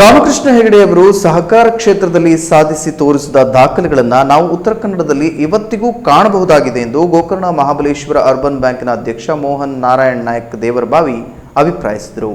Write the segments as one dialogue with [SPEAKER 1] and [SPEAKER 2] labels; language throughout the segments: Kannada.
[SPEAKER 1] ರಾಮಕೃಷ್ಣ ಹೆಗಡೆಯವರು ಸಹಕಾರ ಕ್ಷೇತ್ರದಲ್ಲಿ ಸಾಧಿಸಿ ತೋರಿಸಿದ ದಾಖಲೆಗಳನ್ನು ನಾವು ಉತ್ತರ ಕನ್ನಡದಲ್ಲಿ ಇವತ್ತಿಗೂ ಕಾಣಬಹುದಾಗಿದೆ ಎಂದು ಗೋಕರ್ಣ ಮಹಾಬಲೇಶ್ವರ ಅರ್ಬನ್ ಬ್ಯಾಂಕಿನ ಅಧ್ಯಕ್ಷ ಮೋಹನ್ ನಾರಾಯಣ್ ನಾಯಕ್ ದೇವರಬಾವಿ ಅಭಿಪ್ರಾಯಿಸಿದರು.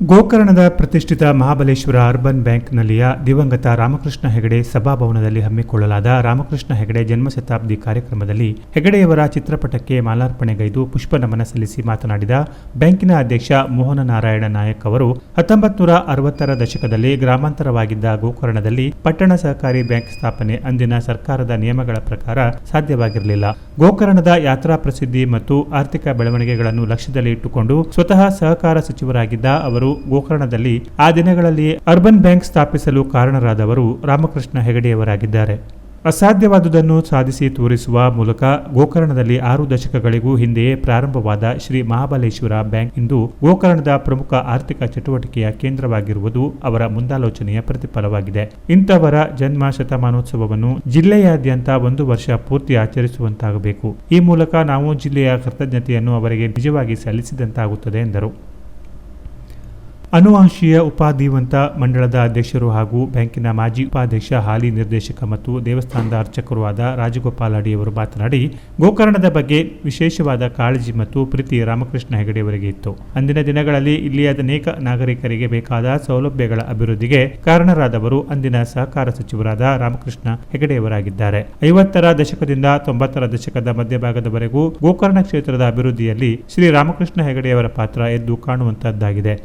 [SPEAKER 2] ಗೋಕರ್ಣದ ಪ್ರತಿಷ್ಠಿತ ಮಹಾಬಲೇಶ್ವರ ಅರ್ಬನ್ ಬ್ಯಾಂಕ್ನಲ್ಲಿಯ ದಿವಂಗತ ರಾಮಕೃಷ್ಣ ಹೆಗಡೆ ಸಭಾಭವನದಲ್ಲಿ ಹಮ್ಮಿಕೊಳ್ಳಲಾದ ರಾಮಕೃಷ್ಣ ಹೆಗಡೆ ಜನ್ಮ ಶತಾಬ್ದಿ ಕಾರ್ಯಕ್ರಮದಲ್ಲಿ ಹೆಗಡೆಯವರ ಚಿತ್ರಪಟಕ್ಕೆ ಮಾಲಾರ್ಪಣೆಗೈದು ಪುಷ್ಪ ನಮನ ಸಲ್ಲಿಸಿ ಮಾತನಾಡಿದ ಬ್ಯಾಂಕಿನ ಅಧ್ಯಕ್ಷ ಮೋಹನ ನಾರಾಯಣ ನಾಯಕ್ ಅವರು ಹತ್ತೊಂಬತ್ತು ಅರವತ್ತರ ದಶಕದಲ್ಲಿ ಗ್ರಾಮಾಂತರವಾಗಿದ್ದ ಗೋಕರ್ಣದಲ್ಲಿ ಪಟ್ಟಣ ಸಹಕಾರಿ ಬ್ಯಾಂಕ್ ಸ್ಥಾಪನೆ ಅಂದಿನ ಸರ್ಕಾರದ ನಿಯಮಗಳ ಪ್ರಕಾರ ಸಾಧ್ಯವಾಗಿರಲಿಲ್ಲ. ಗೋಕರ್ಣದ ಯಾತ್ರಾ ಪ್ರಸಿದ್ಧಿ ಮತ್ತು ಆರ್ಥಿಕ ಬೆಳವಣಿಗೆಗಳನ್ನು ಲಕ್ಷ್ಯದಲ್ಲಿ ಇಟ್ಟುಕೊಂಡು ಸ್ವತಃ ಸಹಕಾರ ಸಚಿವರಾಗಿದ್ದ ಅವರು ಗೋಕರ್ಣದಲ್ಲಿ ಆ ದಿನಗಳಲ್ಲಿ ಅರ್ಬನ್ ಬ್ಯಾಂಕ್ ಸ್ಥಾಪಿಸಲು ಕಾರಣರಾದವರು ರಾಮಕೃಷ್ಣ ಹೆಗಡೆಯವರಾಗಿದ್ದಾರೆ. ಅಸಾಧ್ಯವಾದುದನ್ನು ಸಾಧಿಸಿ ತೋರಿಸುವ ಮೂಲಕ ಗೋಕರ್ಣದಲ್ಲಿ ಆರು ದಶಕಗಳಿಗೂ ಹಿಂದೆಯೇ ಪ್ರಾರಂಭವಾದ ಶ್ರೀ ಮಹಾಬಲೇಶ್ವರ ಬ್ಯಾಂಕ್ ಇಂದು ಗೋಕರ್ಣದ ಪ್ರಮುಖ ಆರ್ಥಿಕ ಚಟುವಟಿಕೆಯ ಕೇಂದ್ರವಾಗಿರುವುದು ಅವರ ಮುಂದಾಲೋಚನೆಯ ಪ್ರತಿಫಲವಾಗಿದೆ. ಇಂಥವರ ಜನ್ಮ ಶತಮಾನೋತ್ಸವವನ್ನು ಜಿಲ್ಲೆಯಾದ್ಯಂತ ಒಂದು ವರ್ಷ ಪೂರ್ತಿ ಆಚರಿಸುವಂತಾಗಬೇಕು. ಈ ಮೂಲಕ ನಾವು ಜಿಲ್ಲೆಯ ಕೃತಜ್ಞತೆಯನ್ನು ಅವರಿಗೆ ನಿಜವಾಗಿ ಸಲ್ಲಿಸಿದಂತಾಗುತ್ತದೆ ಎಂದರು. ಅನುವಾಂಶೀಯ ಉಪಾಧಿವಂತ ಮಂಡಳದ ಅಧ್ಯಕ್ಷರು ಹಾಗೂ ಬ್ಯಾಂಕಿನ ಮಾಜಿ ಉಪಾಧ್ಯಕ್ಷ, ಹಾಲಿ ನಿರ್ದೇಶಕ ಮತ್ತು ದೇವಸ್ಥಾನದ ಅರ್ಚಕರು ಆದ ರಾಜಗೋಪಾಲ್ ಅಡಿಯವರು ಮಾತನಾಡಿ, ಗೋಕರ್ಣದ ಬಗ್ಗೆ ವಿಶೇಷವಾದ ಕಾಳಜಿ ಮತ್ತು ಪ್ರೀತಿ ರಾಮಕೃಷ್ಣ ಹೆಗಡೆಯವರಿಗೆ ಇತ್ತು. ಅಂದಿನ ದಿನಗಳಲ್ಲಿ ಇಲ್ಲಿಯ ಅನೇಕ ನಾಗರಿಕರಿಗೆ ಬೇಕಾದ ಸೌಲಭ್ಯಗಳ ಅಭಿವೃದ್ಧಿಗೆ ಕಾರಣರಾದವರು ಅಂದಿನ ಸಹಕಾರ ಸಚಿವರಾದ ರಾಮಕೃಷ್ಣ ಹೆಗಡೆಯವರಾಗಿದ್ದಾರೆ. ಐವತ್ತರ ದಶಕದಿಂದ ತೊಂಬತ್ತರ ದಶಕದ ಮಧ್ಯಭಾಗದವರೆಗೂ ಗೋಕರ್ಣ ಕ್ಷೇತ್ರದ ಅಭಿವೃದ್ಧಿಯಲ್ಲಿ ಶ್ರೀ ರಾಮಕೃಷ್ಣ ಹೆಗಡೆಯವರ ಪಾತ್ರ ಎದ್ದು ಕಾಣುವಂತದ್ದಾಗಿದೆ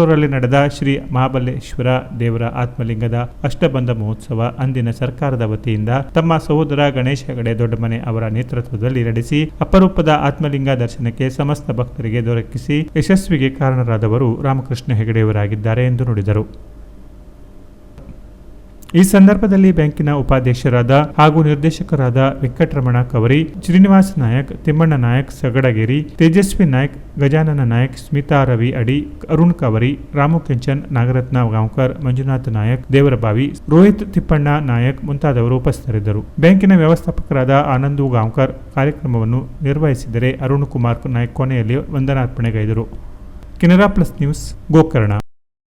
[SPEAKER 2] ಎಂಬತ್ಮೂರರಲ್ಲಿ ನಡೆದ ಶ್ರೀ ಮಹಾಬಲೇಶ್ವರ ದೇವರ ಆತ್ಮಲಿಂಗದ ಅಷ್ಟಬಂಧ ಮಹೋತ್ಸವ ಅಂದಿನ ಸರ್ಕಾರದ ವತಿಯಿಂದ ತಮ್ಮ ಸಹೋದರ ಗಣೇಶ ಹೆಗಡೆ ದೊಡ್ಡಮನೆ ಅವರ ನೇತೃತ್ವದಲ್ಲಿ ನಡೆಸಿ, ಅಪರೂಪದ ಆತ್ಮಲಿಂಗ ದರ್ಶನಕ್ಕೆ ಸಮಸ್ತ ಭಕ್ತರಿಗೆ ದೊರಕಿಸಿ ಯಶಸ್ವಿಗೆ ಕಾರಣರಾದವರು ರಾಮಕೃಷ್ಣ ಹೆಗಡೆಯವರಾಗಿದ್ದಾರೆ ಎಂದು ನುಡಿದರು. ಈ ಸಂದರ್ಭದಲ್ಲಿ ಬ್ಯಾಂಕಿನ ಉಪಾಧ್ಯಕ್ಷರಾದ ಹಾಗೂ ನಿರ್ದೇಶಕರಾದ ವೆಂಕಟರಮಣ ಕವರಿ, ಶ್ರೀನಿವಾಸ ನಾಯಕ್, ತಿಮ್ಮಣ್ಣ ನಾಯಕ್, ಸಗಡಗೇರಿ, ತೇಜಸ್ವಿ ನಾಯಕ್, ಗಜಾನನ ನಾಯಕ್, ಸ್ಮಿತಾ ರವಿ ಅಡಿ, ಅರುಣ್ ಕವರಿ, ರಾಮು ಕೆಂಚನ್, ನಾಗರತ್ನ ಗಾಂವ್ಕರ್, ಮಂಜುನಾಥ ನಾಯಕ್, ದೇವರಬಾವಿ, ರೋಹಿತ್ ತಿಪ್ಪಣ್ಣ ನಾಯಕ್ ಮುಂತಾದವರು ಉಪಸ್ಥಿತರಿದ್ದರು. ಬ್ಯಾಂಕಿನ ವ್ಯವಸ್ಥಾಪಕರಾದ ಆನಂದು ಗಾಂವ್ಕರ್ ಕಾರ್ಯಕ್ರಮವನ್ನು ನಿರ್ವಹಿಸಿದರೆ ಅರುಣ್ ಕುಮಾರ್ ನಾಯಕ್ ಕೊನೆಯಲ್ಲಿ ವಂದನಾರ್ಪಣೆಗೈದರು. Canara plus news Gokarna.